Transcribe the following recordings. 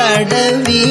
தடவி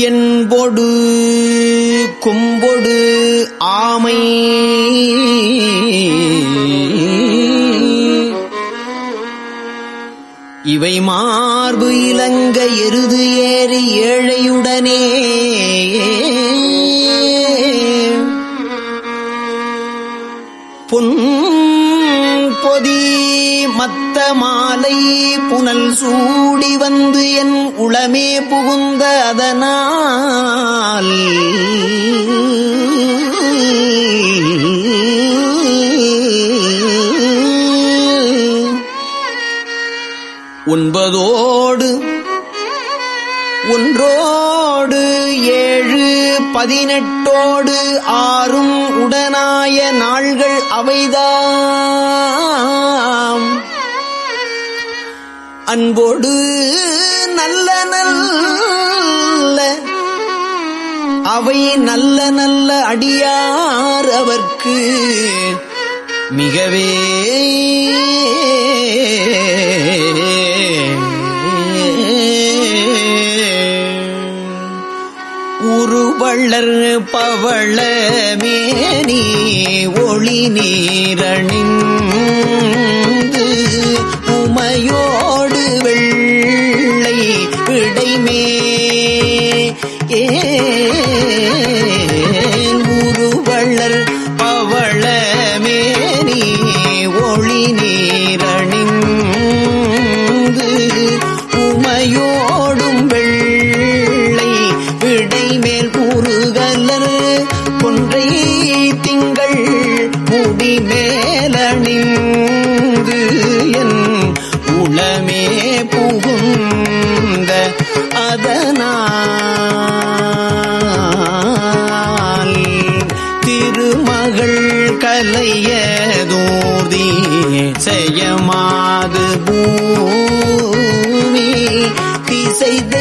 என்பொடு கும்பொடு ஆமை. இவை மார்பு இலங்க எருது ஏறி ஏழையுடனே. பொன் மாலை புனல் சூடி வந்து என் உளமே புகுந்த அதனால். ஒன்பதோடு ஒன்றோடு ஏழு பதினெட்டோடு ஆறும் உடனாய நாள்கள் அவைதான் அன்போடு நல்ல நல்ல அவை நல்ல நல்ல அடியார் அவர்க்கு மிகவே உருவள்ளர் பவள மேனி ஒளி நீரணின்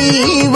ಜೀವ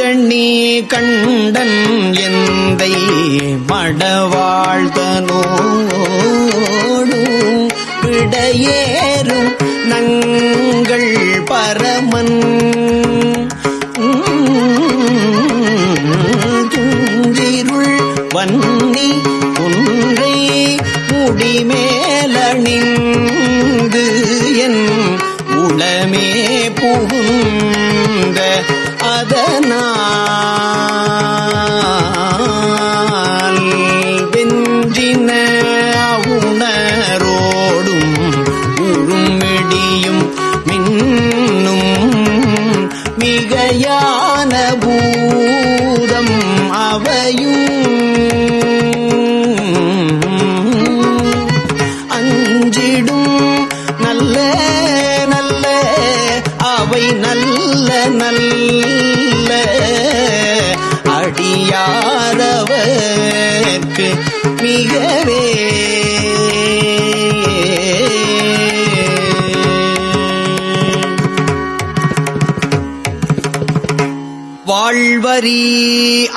நஞ்சண்ணி கண்டன் எந்தை மடவாழ்தனோடு விடையேறும் நங்கள் பரமன். துஞ்சிருள் வன்னி குன்றை முடிமேலணிந்து நீயும் மின்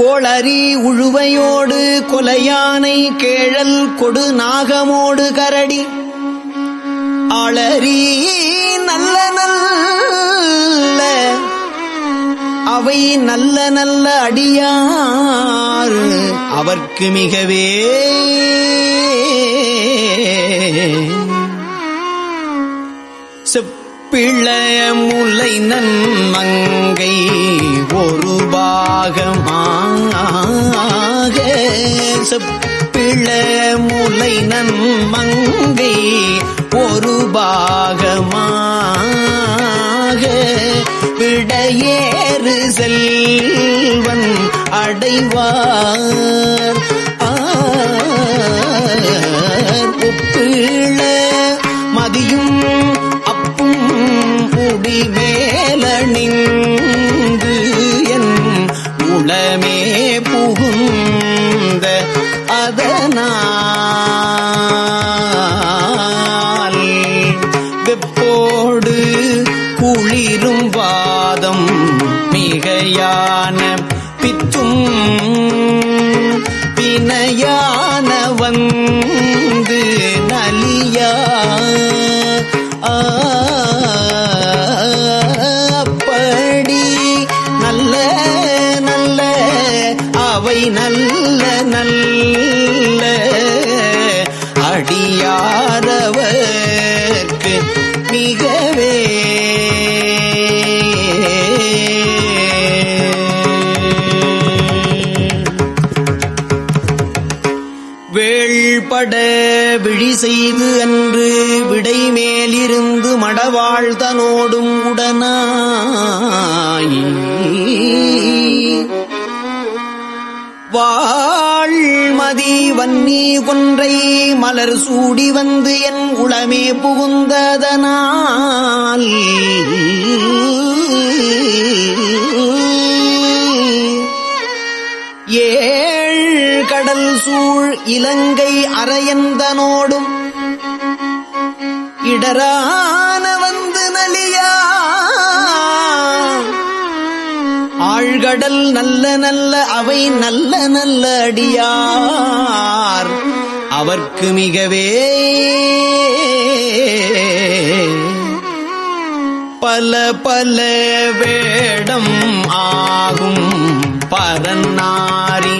கோளறி உழுவையோடு கொலையானை கேழல் கொடு நாகமோடு கரடி. ஆளறி நல்ல நல்ல அவை நல்ல நல்ல அடியார். அவர்க்கு மிகவே செப்பிழ முலை நன்மங்கை. பாகமாக செப்பிளைய முலை நன்மங்கை ஒரு பாகமாக. விடையேறு செல்வன் அடைவார். ஒப்பிள மதியும் அப்பும் குடி மேலனின் உள்ளமே புகுந்த அதனால் வெப்போடு குளிரும் வாதம் மிகையான செய்து அன்று விடை மேலிருந்து மடவாழ்தனோடும் உடனாய். வாழ்மதி வன்னி கொன்றை மலர் சூடி வந்து என் உளமே புகுந்ததனால். ஏழ் கடல் சூழ் இலங்கை அரையந்தனோடும் இடரான வந்து நலியா? ஆழ்கடல் நல்ல நல்ல அவை நல்ல நல்ல அடியார். அவர்க்கு மிகவே பல பல வேடம் ஆகும் பரநாரி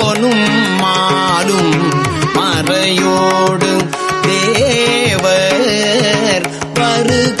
ஆறு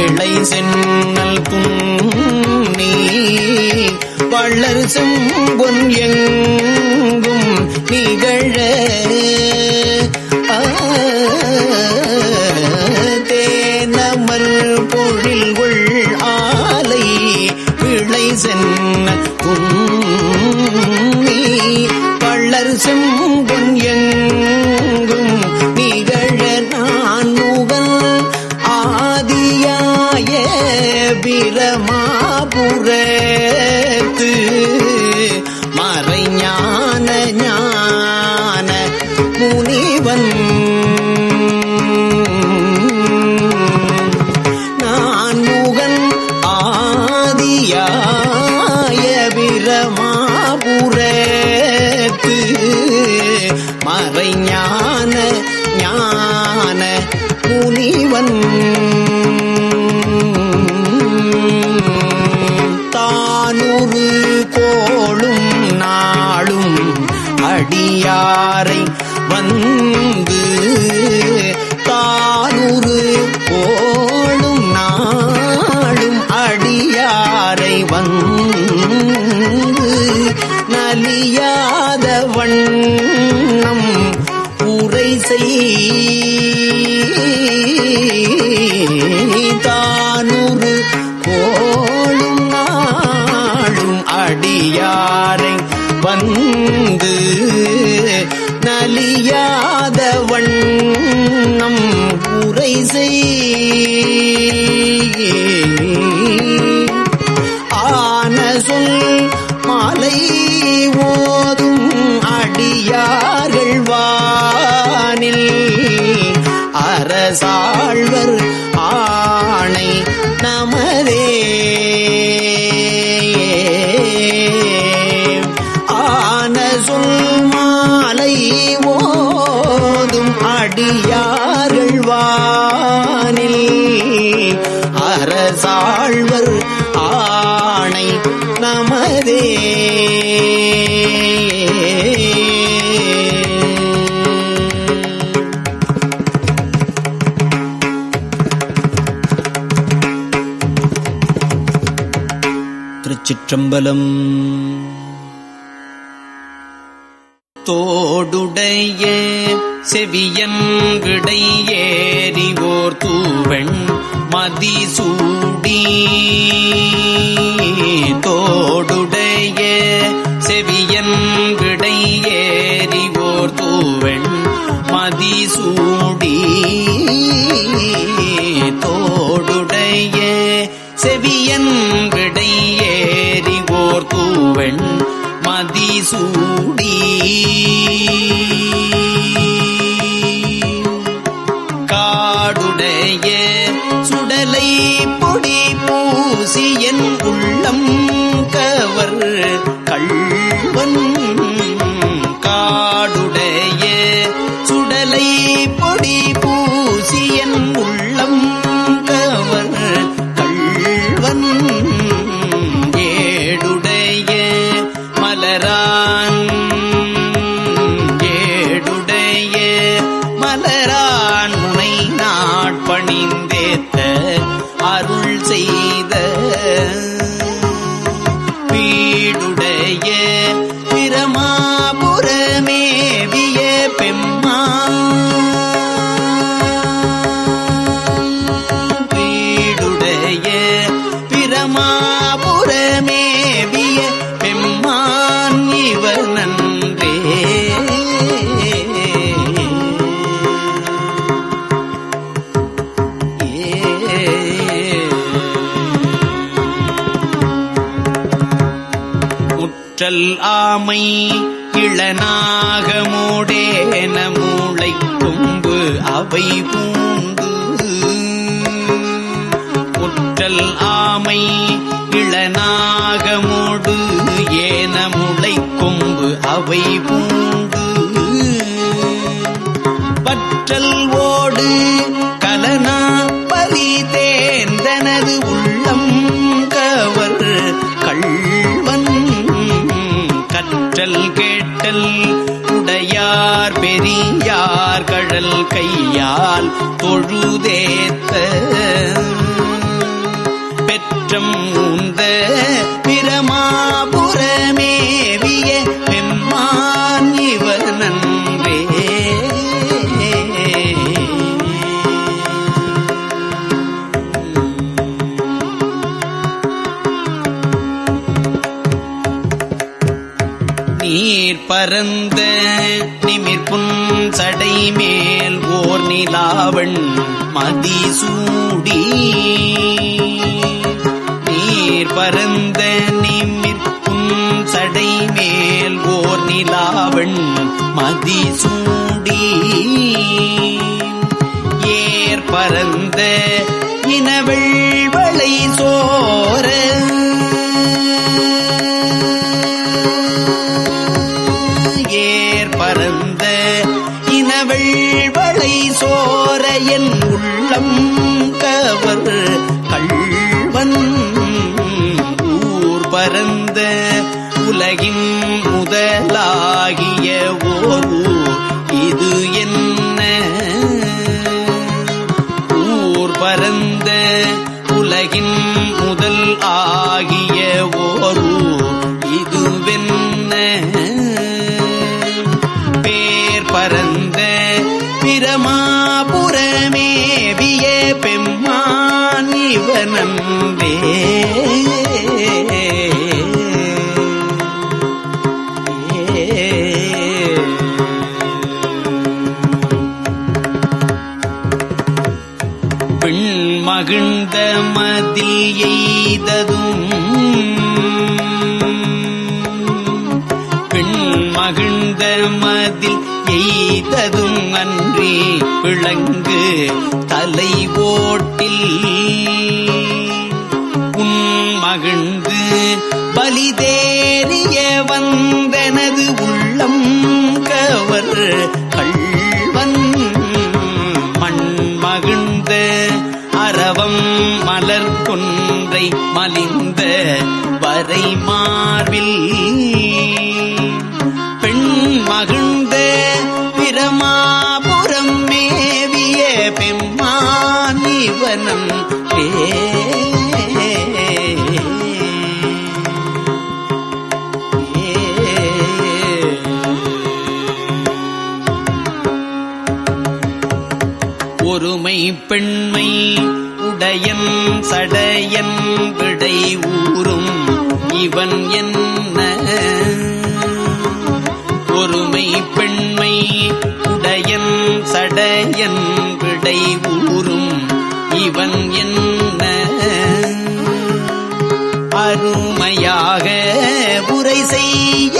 விளை சென்னல் புன்னி வள்ளர் செம்பொன் எங்கும் நிகழ தேனமல் தேனமர் பொழில்கொள் ஆலை விளை சென்ன புன்னி வள்ளர் செம்பொன் வந்து அடியார்கள் வானில்? அரசாழ்வர் ஆணை நமதே. திருச்சிற்றம்பலம் செவியன் விடை ஏறிவோர் தூவெண் மதிசூடி. தோடுடைய செவியன் விடை ஏறிவோர் தூவெண் மதிசூடி. தோடுடைய செவியன் விடை ஏறிவோர் தூவெண் மதிசூடி. வீடுடைய பிரமா ஆமை இளனாக மூடேன மூளை கொம்பு அவை பூந்து முற்றல் ஆமை இளனாக மூடு ஏன முளை கொம்பு அவை பூந்து பற்றல் ஓடு சடை மேல் ஓர் நிலாவண் மதிசூ இவனம்பே மகிழ்ந்த மதியெய்ததும் பெண் மகிழ்ந்த மதில் எய்ததும் அன்றி விளங்கு தலை ஓட்டில். மகிழ்ந்து பலிதேறிய வந்தனது உள்ளம் கவர் கள்வன். மண் மகிழ்ந்த அரவம் மலர் கொன்றை மலிந்த வரை மார்பில் பெண் மகிழ்ந்த பிரமாபுரம் மேவிய பெம்மான் இவனம் பே பெண்மை உடையன் சடையன் விடை ஊறும். இவன் என்ன? ஒருமை பெண்மை உடையன் சடையன் விடை ஊறும். இவன் என்ன? அருமையாக உரை செய்ய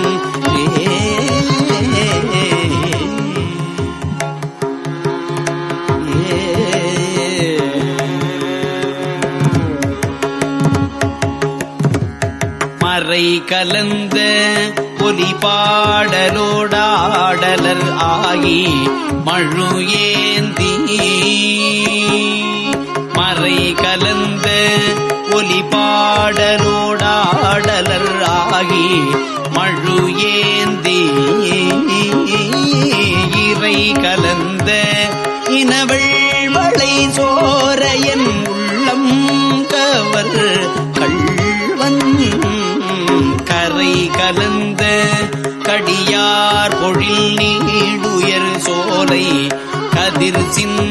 மறை கலந்த ஒலி பாடலோடாடலர் ஆகி மழு ஏந்தி. மறை கலந்த ஒலி பாடலோடாடலர் ஆகி மழு ஏந்தி. sin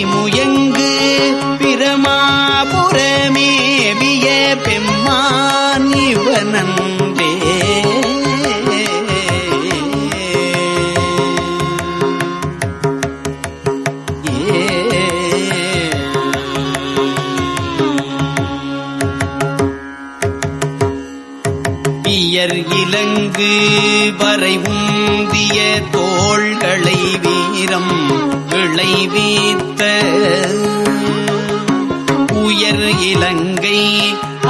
பெடை முயங்கு விலங்கு வரை உந்திய தோள்களை வீரம் விளைவித்த உயர் இலங்கை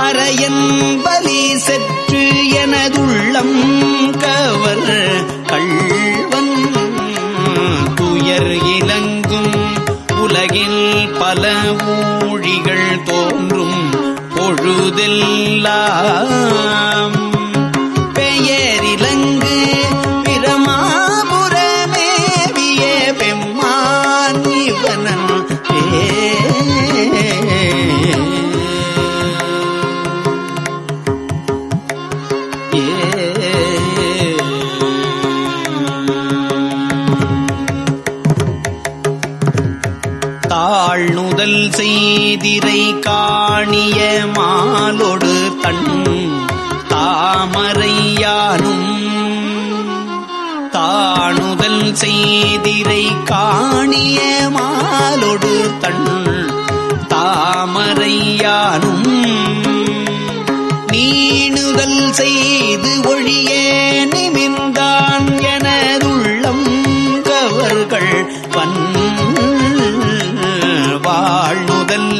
அரையன் பலி செற்று எனதுள்ளம் கவர் கள்வன். துயர் இலங்கும் உலகில் பல ஊழிகள் தோன்றும் பொழுதெல்லாம் செய்திரை காணிய மாலொடு தன் தாமரையானும் தாணுதல் செய்திரை காணிய மாலொடு தன் தாமரையானும் நீணுதல் செய்து ஒழிய நிமின்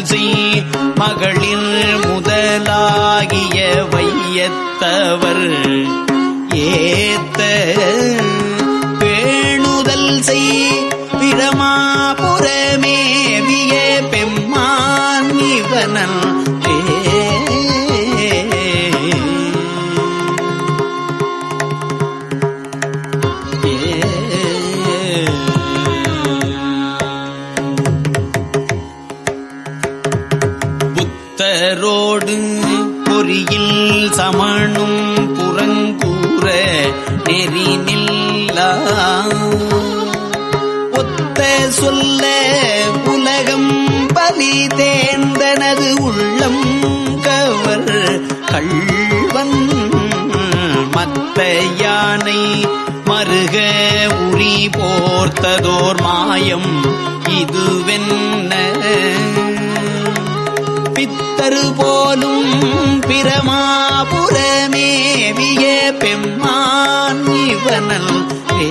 செய் மகளிர் முதலாகிய வையத்தவர். ஏத்த பேணுதல் செய் பிரமாபுரமேவிய பெம்மான் இவனன் ஏ பொறி போர்த்ததோர் மாயம் இதுவென்ன? பித்தரு போலும் பிரமாபுரமேவிய பெம்மான் இவனல் வே